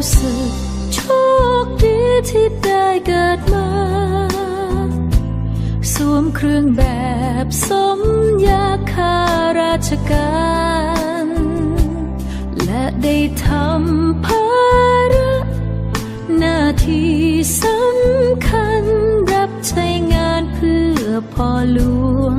รู้สึกโชคดีที่ได้เกิดมา สวมเครื่องแบบสมยาคาราชการ และได้ทำภาระหน้าที่สำคัญรับใช้งานเพื่อพ่อหลวง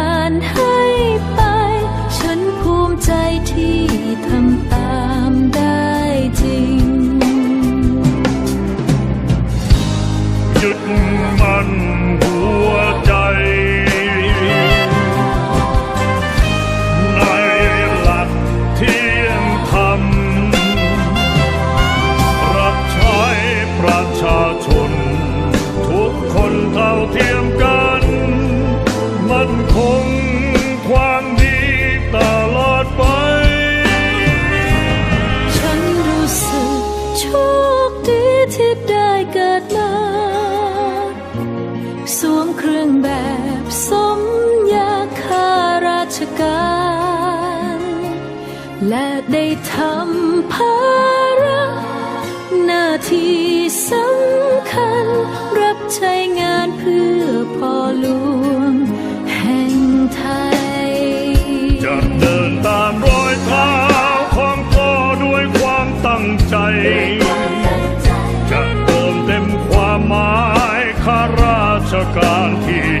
เทียมกัน มันคงความดีตลอดไป ฉันรู้สึกโชคดีที่ได้เกิดมา สวมเครื่องแบบสมยาคาราชการ และได้ทำภา ร